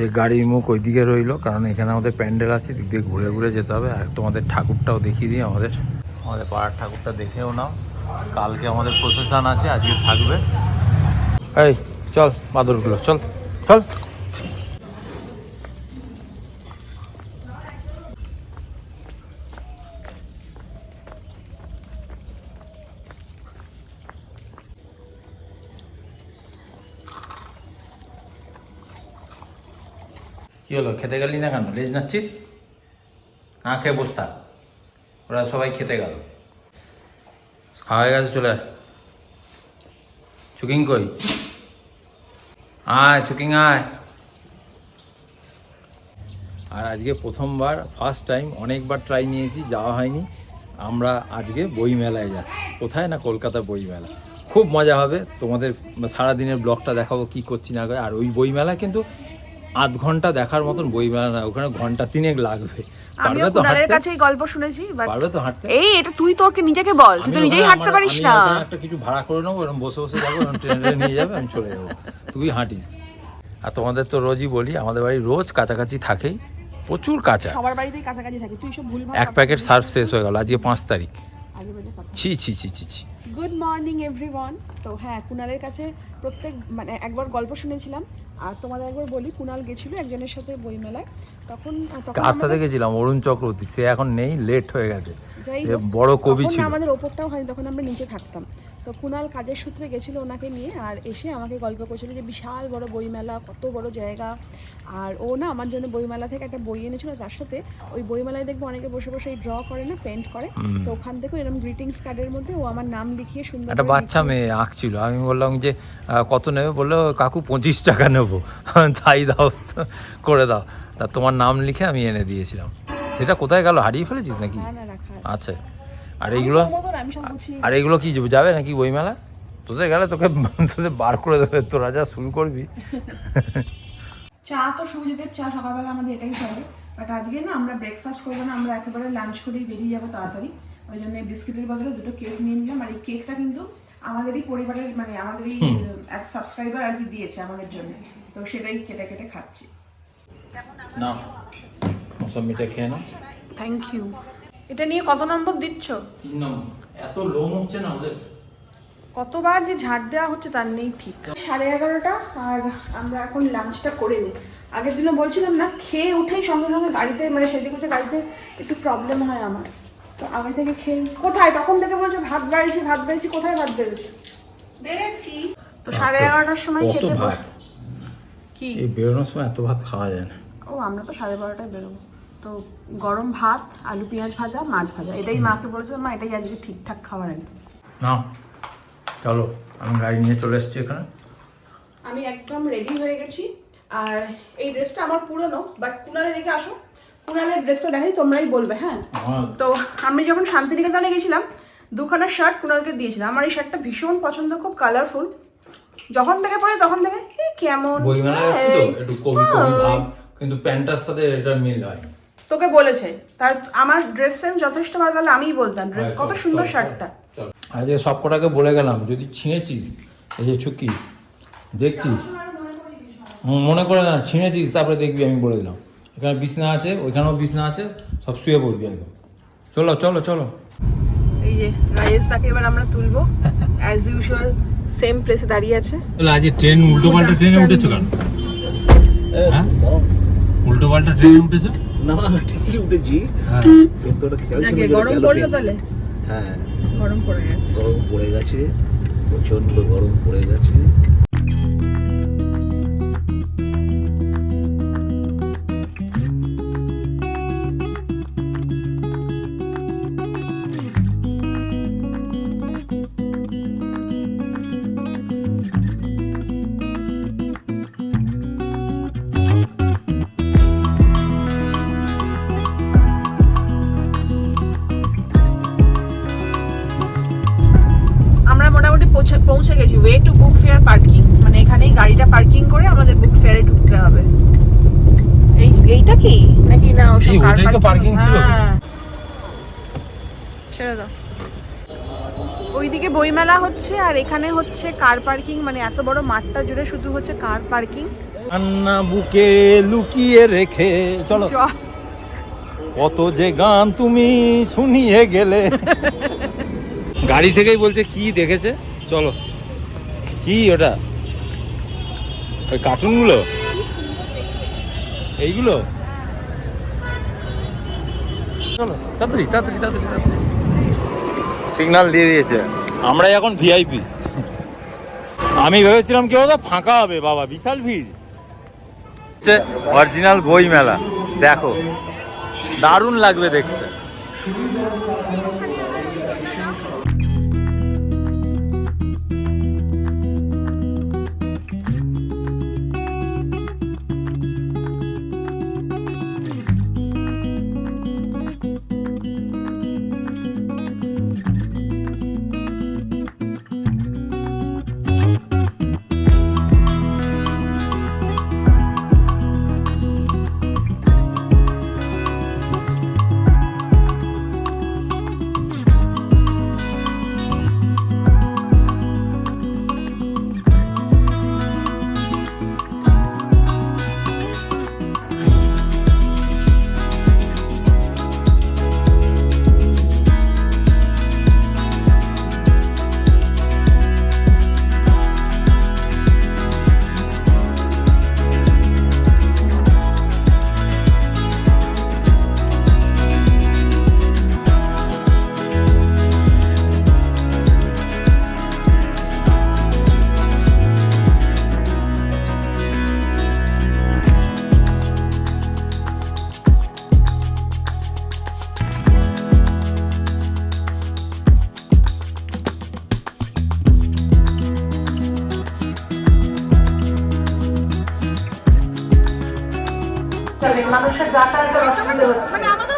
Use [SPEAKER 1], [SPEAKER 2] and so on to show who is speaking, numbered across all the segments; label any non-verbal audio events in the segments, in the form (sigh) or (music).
[SPEAKER 1] যে গাড়ির মুখ ওই দিকে রইল, কারণ এখানে আমাদের প্যান্ডেল আছে, দিক দিয়ে ঘুরে ঘুরে যেতে হবে। আর তোমাদের ঠাকুরটাও দেখিয়ে দিই আমাদের। আমাদের পাড়ার ঠাকুরটা দেখেও নাও। কালকে আমাদের প্রসেশন আছে, আজকে থাকবে। এই, চল, বাদরগুলো, চল চল। কি হলো, খেতে গেলি না কেন? লেজ নাচ্ছিস না খেয়ে বস থাক। ওরা সবাই খেতে গেল। খাওয়া গেছে, চলে চুকিং কই? আয়, চুকিং আয়। আর আজকে প্রথমবার ফার্স্ট টাইম অনেকবার ট্রাই নিয়েছি, যাওয়া হয়নি। আমরা আজকে বই মেলায় যাচ্ছি। কোথায় না কলকাতা বই মেলা খুব মজা হবে। তোমাদের সারাদিনের ব্লগটা দেখাবো কি করছি না করে। আর ওই বই মেলা কিন্তু আধ ঘণ্টা দেখার মতন বই মেলা না ওখানে ঘণ্টা তিনেক লাগবে।
[SPEAKER 2] আমিও কুণালের কাছে এই গল্প শুনেছি
[SPEAKER 1] পারবে তো হাঁটতে?
[SPEAKER 2] এই এটা তুই তোরকে নিজেকে বল তুই তো নিজেই হাঁটতে পারিস না।
[SPEAKER 1] একটা কিছু ভাড়া করে নেব এরকম বসে বসে যাব ট্রেনে নিয়ে যাবে আমি চলে যাব। তুই হাঁটিস। আর তোমাদের তো রোজই বলি আমাদের বাড়ি রোজ কাছাকাছি থাকেই প্রচুর কাঁচা।
[SPEAKER 2] সবার বাড়িতেই কাছাকাছি থাকে তুই সব ভুল
[SPEAKER 1] এক প্যাকেট সার্ফ শেষ হয়ে গেল আজকে পাঁচ তারিখ। ছি ছি ছি ছি ছি।
[SPEAKER 2] গুড মর্নিং এভরিওয়ান তো হ্যাঁ কুণালের কাছে প্রত্যেক মানে একবার গল্প শুনেছিলাম আর তোমাদের একবার বলি কুনাল গেছিল একজনের সাথে বইমেলায়। তখন তখন
[SPEAKER 1] কার সাথে গেছিলাম? অরুণ চক্রবর্তী। সে এখন নেই লেট হয়ে গেছে। বড় কবি ছিল।
[SPEAKER 2] আমাদের ওপরটাও হয় তখন আমরা নিচে থাকতাম। তো কুণাল কাজের সূত্রে গেছিল ওনাকে নিয়ে আর এসে আমাকে গল্প করছিল যে বিশাল বড় বইমেলা কত বড় জায়গা। আর ও না আমার জন্য বইমেলা থেকে একটা বই এনেছিল তার সাথে ওই বইমেলায় দেখব অনেকে বসে বসে ড্র করে না পেন্ট করে। তো ওখান থেকে এরকম গ্রিটিংস কার্ডের মধ্যে ও আমার নাম লিখিয়ে সুন্দর
[SPEAKER 1] একটা বাচ্চা মেয়ে আঁকছিল। আমি বললাম যে কত নেবে? বলল কাকু পঁচিশ টাকা নেব। (laughs) তাই দাও করে দাও। তোমার নাম লিখে আমি এনে দিয়েছিলাম। সেটা কোথায় গেল? হারিয়ে ফেলেছিস নাকি। আচ্ছা আর এইগুলো?
[SPEAKER 2] তোর মতন, আমি সব গুছিয়ে
[SPEAKER 1] আর এগুলো কি যাবে নাকি বইমেলা? তোদের গেলে তোকে তোদের বার করে দেবে তোরা যা শুরু করবি।
[SPEAKER 2] চা তো সবজিদের চা সকালবেলা আমাদের এটাই চলে। বাট আজকে না আমরা ব্রেকফাস্ট করব না আমরা একেবারে লাঞ্চ করেই বেরিয়ে যাব তাড়াতাড়ি। ওই জন্য বিস্কিটের বদলে দুটো কেক নিয়ে নিলাম। আর এই কেকটা কিন্তু আমাদেরই পরিবারের মানে আমাদেরই এক সাবস্ক্রাইবার আর কি দিয়েছে আমাদের জন্য। তো সেটাই কেটে কেটে খাচ্ছি।
[SPEAKER 1] না সব মিঠে খেয়ে নাও।
[SPEAKER 2] থ্যাংক ইউ এটা নিয়ে কত নম্বর দিচ্ছ?
[SPEAKER 1] তিন নম্বর। এত লোম হচ্ছে না ওদের?
[SPEAKER 2] কতবার যে ঝাড় দেওয়া হচ্ছে তার নেই ঠিক। সাড়ে এগারোটা আর আমরা এখন লাঞ্চটা করে নিই। আগের দিনও বলছিলাম না খেয়ে উঠেই সঙ্গে সঙ্গে গাড়িতে মানে সেদিকে উঠে গাড়িতে একটু প্রবলেম হয় আমার। তো আগে থেকে খেয়ে কোথায়? তখন থেকে বলছো ভাত বাড়িছি ভাত বাড়িছি কোথায় ভাত বেরোচ্ছে?
[SPEAKER 3] বেড়েছি
[SPEAKER 2] তো সাড়ে এগারোটার সময় খেতে
[SPEAKER 1] ভাত?
[SPEAKER 2] কি?
[SPEAKER 1] এই বেরোনোর সময় এত ভাত খাওয়া যায় না।
[SPEAKER 2] ও আমরা তো সাড়ে বারোটায় বেরোবো। তো গরম ভাত আলু পেঁয়াজ ভাজা মাছ ভাজা। এটাই মাকে বলেছিলাম মা এটাই আজকে ঠিকঠাক খাবার একদম।
[SPEAKER 1] না চলো আমি গাড়ি নিয়ে চলে এসেছি এখানে।
[SPEAKER 2] আমি একদম রেডি হয়ে গেছি। আর এই ড্রেসটা আমার পুরনো বাট কুনালের দেখে আসো। কুনালের ড্রেসটা দেখাই তোমরাই বলবে হ্যাঁ? তো আমি যখন শান্তিনিকেতনে গেছিলাম দুখানা শার্ট কুনালকে দিয়েছিলাম। আমার এই শার্টটা ভীষণ পছন্দ খুব কালারফুল যখন থেকে পরে তখন থেকে কেমন
[SPEAKER 1] বইমেলা যাচ্ছি তো
[SPEAKER 2] এই,
[SPEAKER 1] একটু কবি কবি ভাব কিন্তু প্যান্টার সাথে এটা মিল হয়
[SPEAKER 2] তোকে বলেছে। তার আমার ড্রেস সেন্স যথেষ্ট ভালো তাহলে আমিই বলতাম। ড্রেস
[SPEAKER 1] হ্যাঁ,
[SPEAKER 2] কত সুন্দর শার্টটা।
[SPEAKER 1] চল। আজকে সব কটাকে বলে গেলাম যদি ছিঁড়েছিস এই যে চুকি দেখছিস? মনে করে না ছিঁড়েছিস তারপরে দেখবি আমি বলে দিলাম। এখানে বিছনা আছে ওইখানেও বিছনা আছে সব শুয়ে পড়বি একদম। চলো চলো চলো।
[SPEAKER 2] এই যে রাজেশ তাকে এবার আমরা তুলবো। অ্যাজ ইউজুয়াল সেম প্লেসে দাঁড়িয়ে আছে।
[SPEAKER 1] আজ ট্রেন উল্টো পাল্টা ট্রেনে উঠেছো কেন? হ্যাঁ? উল্টো পাল্টা ট্রেনে উঠেছো?
[SPEAKER 4] না ঠিকই উঠেছি।
[SPEAKER 1] হ্যাঁ।
[SPEAKER 4] কিন্তু ওটা খেয়াল ছিল
[SPEAKER 2] গরম পড়ল তাহলে?
[SPEAKER 4] হ্যাঁ।
[SPEAKER 2] গরম পড়ে গেছে।
[SPEAKER 4] গরম পড়ে গেছে প্রচণ্ড গরম পড়ে গেছে।
[SPEAKER 2] এই এইটা কি নাকি না ওসব car
[SPEAKER 1] ওটাই তো parking ছিল।
[SPEAKER 2] হ্যাঁ। ছেড়ে দাও। ওইদিকে বইমেলা হচ্ছে আর এখানে হচ্ছে কার পার্কিং মানে এত বড় মাঠটা জুড়ে শুধু হচ্ছে কার পার্কিং
[SPEAKER 1] কান্না বুকে লুকিয়ে রেখে চলো। কত যে গান তুমি শুনিয়ে গেলে। গাড়ি থেকেই বলছে কি দেখেছে? চলো। কি ওটা? ওই কার্টুনগুলো এইগুলো? চলো তাড়াতাড়ি তাড়াতাড়ি তাড়াতাড়ি তাড়াতাড়ি। সিগন্যাল দিয়ে দিয়েছে। আমরা এখন ভিআইপি। আমি ভেবেছিলাম কি বলতো ফাঁকা হবে বাবা বিশাল ভিড়। হচ্ছে অরিজিনাল বই মেলা দেখো। দারুণ লাগবে দেখতে।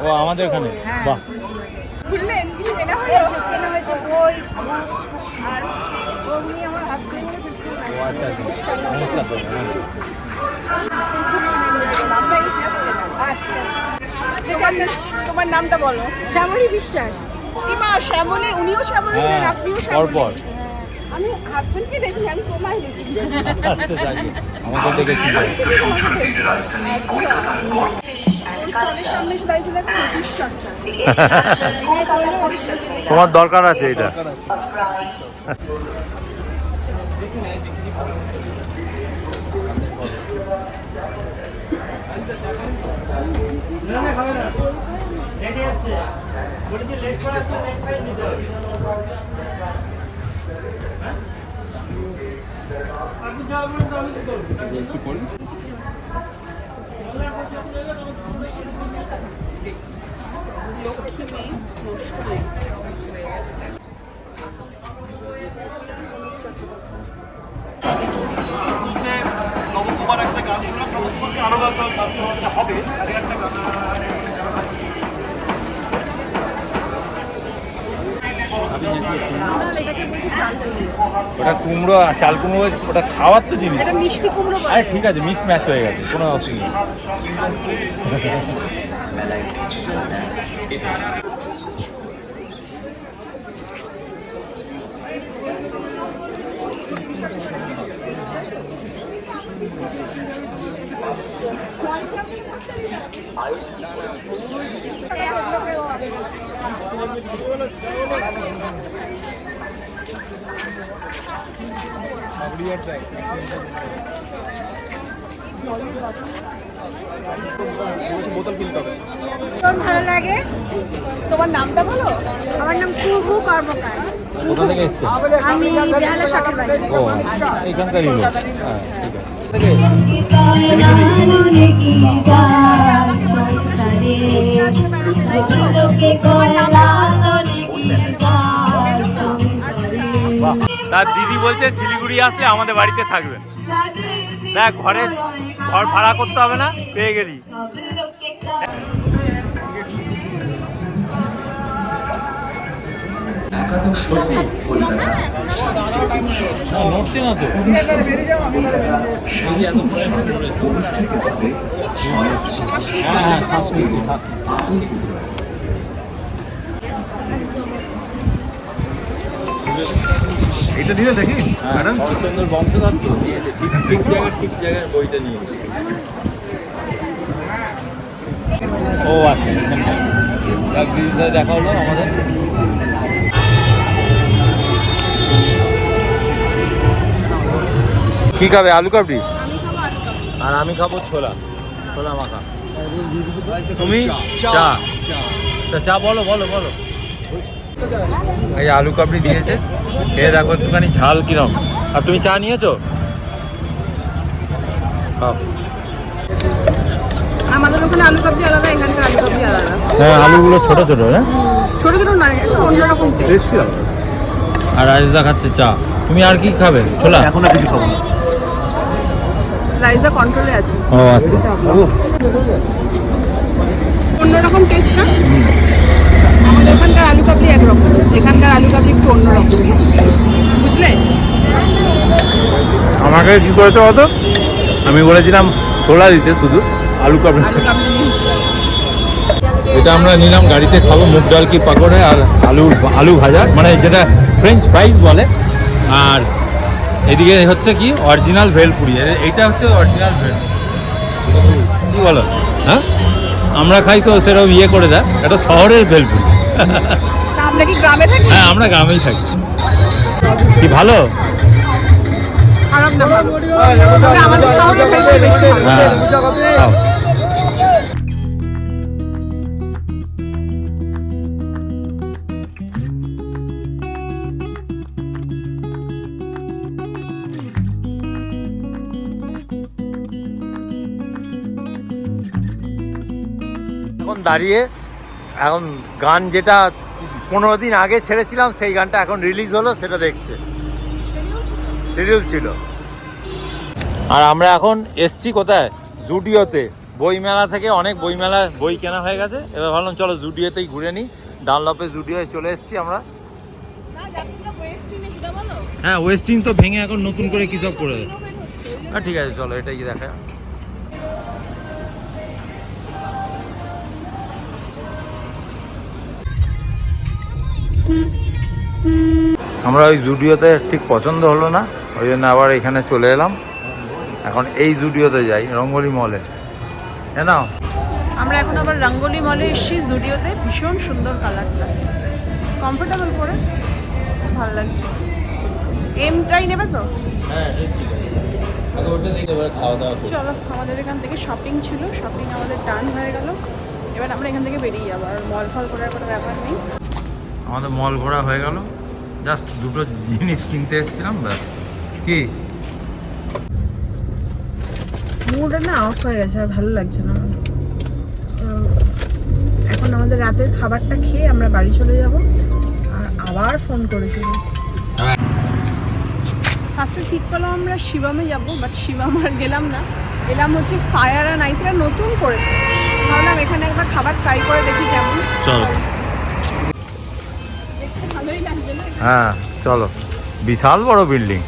[SPEAKER 1] ও আমাদের ওখানে বাহ।
[SPEAKER 2] খুললেন কিছু কেনা হলো
[SPEAKER 3] কেনা হয়েছে বই আর অগ্নি আমার হাজবেন্ড
[SPEAKER 1] ও আচ্ছা আচ্ছা। নমস্কার
[SPEAKER 3] আচ্ছা।
[SPEAKER 2] তোমার তোমার নামটা বলো।
[SPEAKER 3] শ্যামলী বিশ্বাস।
[SPEAKER 2] ইমা শ্যামলে উনিও শ্যামলে
[SPEAKER 1] হ্যাঁ
[SPEAKER 2] আপনিও
[SPEAKER 1] পর
[SPEAKER 3] আমি হাজবেন্ডকে দেখি আমি তোমায় দেখি।
[SPEAKER 1] আচ্ছা যাই আমাদের দেখে কি?
[SPEAKER 2] স্টলের সামনে এসে দাঁড়িয়েছিল একটা জ্যোতিষ চর্চা।
[SPEAKER 1] তোমার দরকার আছে এটা
[SPEAKER 2] লক্ষ্মী হয়ে
[SPEAKER 5] একটা গান শুনলাম নবকুমারকে আরও গান হবে একটা গান
[SPEAKER 2] এটাকে বলছি চাল
[SPEAKER 1] ওটা কুমড়ো চাল কুমড়ো ওটা খাওয়ার তো জিনিস
[SPEAKER 2] এটা মিষ্টি কুমড়ো
[SPEAKER 1] আরে ঠিক আছে মিক্স ম্যাচ হয়ে গেছে কোনো অসুবিধা নেই।
[SPEAKER 3] ভীষণ ভালো লাগে।
[SPEAKER 2] তোমার নামটা বলো?
[SPEAKER 3] আমার নাম কুহু কর্মকার।
[SPEAKER 1] কোথা থেকে এসছে?
[SPEAKER 3] আমি বেহালা শখের বাড়ি।
[SPEAKER 1] ও এইখানকারই লোক। হ্যাঁ ঠিক আছে। তার দিদি বলছে শিলিগুড়ি আসলে আমাদের বাড়িতে থাকবেন। দেখ ঘরে ঘর ভাড়া করতে হবে না পেয়ে গেলি। নড়ছে না তো হ্যাঁ হ্যাঁ শ্বাস নিচ্ছি শ্বাস
[SPEAKER 4] এটা নিয়ে দেখি।
[SPEAKER 1] হ্যাঁ
[SPEAKER 4] ম্যাডাম?
[SPEAKER 1] তো নিয়েছে ঠিক ঠিক জায়গায় ঠিক জায়গায় বইটা নিয়েছে ও আচ্ছা দেখা হলো আমাদের? কি খাবে আলু কাবড়ি? আর আমি খাব ছোলা ছোলা মাখা। তুমি? চা। তা চা বলো বলো বলো। এই আলু কাবড়ি দিয়েছে। খেয়ে দেখো একটুখানি ঝাল কিরম। আর তুমি চা নিয়েছো?
[SPEAKER 2] আমাদের ওখানে আলু আলাদা এখানকার আলু আলাদা।
[SPEAKER 1] হ্যাঁ আলুগুলো ছোট ছোট হ্যাঁ?
[SPEAKER 2] ছোট ছোট না একটু অন্যরকম taste।
[SPEAKER 1] আর রাজদা খাচ্ছে চা। তুমি আর কি খাবে? ছোলা?
[SPEAKER 4] এখন আর কিছু খাব না।
[SPEAKER 2] রাইসা কন্ট্রোলে আছে।
[SPEAKER 1] ও আচ্ছা।
[SPEAKER 2] অন্যরকম টেস্ট না? ওখানকার আলু কাবলি একরকম এখানকার আলু কাবলি একটু অন্যরকম। বুঝলে?
[SPEAKER 1] আমাকে কি করেছ অত আমি বলেছিলাম ছোলা দিতে শুধু আলু
[SPEAKER 2] কাবলি।
[SPEAKER 1] এটা আমরা নিলাম গাড়িতে খাব মুগ ডাল কি পাকড়ে আর আলু আলু ভাজা মানে যেটা ফ্রেঞ্চ ফ্রাইজ বলে। আর এদিকে হচ্ছে কি অরিজিনাল ভেলপুরি। এইটা হচ্ছে অরিজিনাল ভেল। কি বলো? হ্যাঁ? আমরা খাই তো সেরকম ইয়ে করে দেয় এটা শহরের ভেলপুরি।
[SPEAKER 2] আমরা কি গ্রামে থাকি?
[SPEAKER 1] হ্যাঁ আমরা গ্রামেই থাকি। কি ভালো?
[SPEAKER 2] খারাপ না। আমাদের শহরে ভেলপুরি বেশি
[SPEAKER 1] হ্যাঁ এখন দাঁড়িয়ে এখন গান যেটা পনেরো দিন আগে ছেড়েছিলাম সেই গানটা এখন রিলিজ হলো সেটা দেখছে। শিডিউল ছিল? আর আমরা এখন এসছি কোথায়? জুডিওতে। বই মেলা থেকে অনেক বই মেলা বই কেনা হয়ে গেছে। এবার ভাবলাম চলো জুডিওতেই ঘুরে নিই। ডানলপে জুডিওয়ে চলে এসেছি আমরা। হ্যাঁ ওয়েস্টিং তো ভেঙে এখন নতুন করে কি সব করে? দেয় হ্যাঁ ঠিক আছে চলো এটাই দেখা আমরা ওই জুডিওতে ঠিক পছন্দ হলো না ওই জন্য আবার এখানে চলে এলাম। এখন এই জুডিওতে যাই রঙ্গলি মলে। হ্যাঁ না
[SPEAKER 2] আমরা এখন আবার রঙ্গোলি মলে এসেছি জুডিওতে ভীষণ সুন্দর কালারটা। কমফোর্টেবল করে ভালো লাগছে। এমটাই নেবে তো?
[SPEAKER 1] হ্যাঁ
[SPEAKER 2] চলো আমাদের এখান থেকে শপিং ছিল শপিং আমাদের ডান হয়ে গেল। এবার আমরা এখান থেকে বেরিয়ে যাব আর মল ফল করার কোনো ব্যাপার নেই।
[SPEAKER 1] আমাদের মল ঘোরা হয়ে গেল। জাস্ট দুটো জিনিস কিনতে এসেছিলাম ব্যাস। কি?
[SPEAKER 6] মুডটা না অফ হয়ে গেছে আর ভালো লাগছে না। আমার। এখন আমাদের রাতের খাবারটা খেয়ে আমরা বাড়ি চলে যাব আর আবার ফোন করেছিল
[SPEAKER 2] ফার্স্টে ঠিক করলাম আমরা শিবমে যাব বাট শিবম আর গেলাম না। এলাম হচ্ছে ফায়ার অ্যান্ড আইস নতুন করেছে। ভাবলাম এখানে একবার খাবার ট্রাই করে দেখি কেমন।
[SPEAKER 1] চলো। হ্যাঁ চলো। বিশাল বড় বিল্ডিং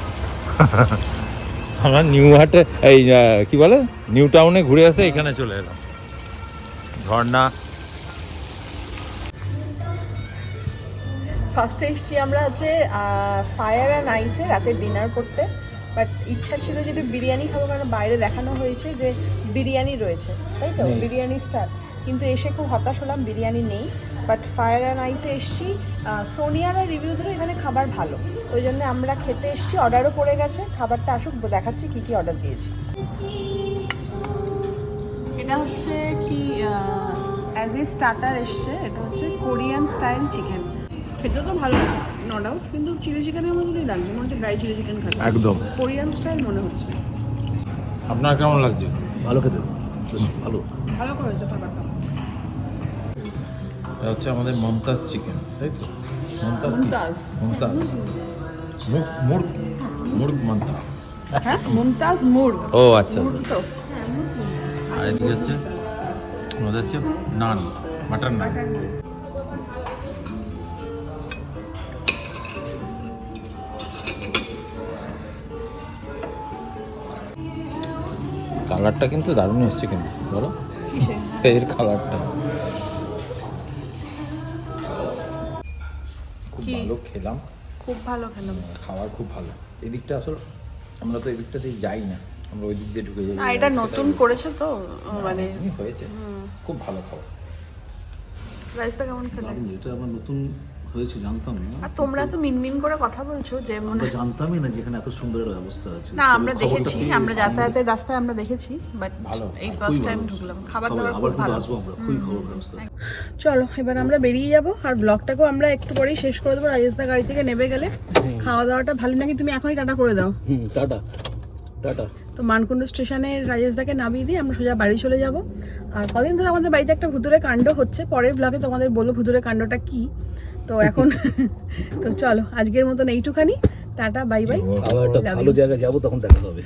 [SPEAKER 1] আমরা নিউ হাটে এই কি বলে? নিউ টাউনে ঘুরে আসে এখানে চলে এলাম। ঝর্ণা।
[SPEAKER 2] ফার্স্টে এসছি আমরা হচ্ছে ফায়ার অ্যান্ড আইসে রাতে ডিনার করতে। বাট ইচ্ছা ছিল যে একটু বিরিয়ানি খাব কারণ বাইরে দেখানো হয়েছে যে বিরিয়ানি রয়েছে। তাই তো? বিরিয়ানি স্টার। কিন্তু এসে খুব হতাশ হলাম বিরিয়ানি নেই। বাট ফায়ার অ্যান্ড আইসে এসেছি। সোনিয়ারা রিভিউ দিল এখানে খাবার ভালো। ওই জন্য আমরা খেতে এসেছি অর্ডারও পড়ে গেছে। খাবারটা আসুক দেখাচ্ছি কী কী অর্ডার দিয়েছি। এটা হচ্ছে কি অ্যাজ এ স্টার্টার এসছে এটা হচ্ছে কোরিয়ান স্টাইল চিকেন খেতে তো ভালো। নো ডাউট কিন্তু চিলি চিকেনের মতনই লাগছে মনে হচ্ছে ড্রাই চিলি চিকেন খাচ্ছে।
[SPEAKER 1] একদম।
[SPEAKER 2] কোরিয়ান স্টাইল মনে হচ্ছে।
[SPEAKER 1] আপনার কেমন লাগছে?
[SPEAKER 4] ভালো খেতে বেশ ভালো।
[SPEAKER 2] ভালো খাবারটা
[SPEAKER 1] এটা হচ্ছে আমাদের মমতাজ চিকেন তাই তো? মমতাজ কি?
[SPEAKER 2] মুমতাজ।
[SPEAKER 1] মমতাজ। মুর্গ মুর্গ মুর্গ মমতাজ
[SPEAKER 2] হ্যাঁ মুমতাজ মুর্গ।
[SPEAKER 1] ও আচ্ছা। আর এদিকে হচ্ছে আমাদের হচ্ছে নান। মাটন নান। কালারটা কিন্তু দারুণ এসছে কিন্তু বলো? এর কালারটা। খুব ভালো খেলাম।
[SPEAKER 2] খুব ভালো খেলাম।
[SPEAKER 1] খাবার খুব ভালো। এদিকটা আসলে আমরা তো এদিকটা দিয়ে যাই না। আমরা ওই দিক দিয়ে ঢুকে যাই।
[SPEAKER 2] এটা নতুন করেছে তো? মানে
[SPEAKER 1] হয়েছে। খুব ভালো খাবার
[SPEAKER 2] রাইসটা কেমন খেলে?
[SPEAKER 4] দারুণ, এটা আমার নতুন হয়েছে জানতাম না।
[SPEAKER 2] আর তোমরা তো মিনমিন করে কথা বলছো যে মনে
[SPEAKER 4] জানতামই না যেখানে এত সুন্দর একটা ব্যবস্থা আছে।
[SPEAKER 2] না আমরা দেখেছি আমরা যাতায়াতের রাস্তায় আমরা দেখেছি বাট
[SPEAKER 1] ভালো,
[SPEAKER 2] এই ফার্স্ট টাইম ঢুকলাম। খাবার দাবার খুব ভালো।
[SPEAKER 4] আসব আমরা। খুবই খবর ব্যবস্থা
[SPEAKER 2] চলো এবার আমরা বেরিয়ে যাব আর ব্লগটাকেও আমরা একটু পরেই শেষ করে দেবো। রাজেশদা গাড়ি থেকে নেমে গেলে। খাওয়া দাওয়াটা ভালো নাকি তুমি এখনই টাটা করে দাও?
[SPEAKER 4] হুম টাটা। টাটা।
[SPEAKER 2] তো মানকুণ্ড স্টেশনে রাজেশদাকে নামিয়ে দিয়ে আমরা সোজা বাড়ি চলে যাব। আর কদিন ধরে আমাদের বাড়িতে একটা ভুতুরে কাণ্ড হচ্ছে। পরের ব্লগে তোমাদের বলব ভুতুরে কাণ্ডটা কি। তো এখন তো চলো আজকের মতন এইটুখানি টাটা বাই বাই
[SPEAKER 4] আবার একটা ভালো জায়গায় যাব তখন দেখা হবে।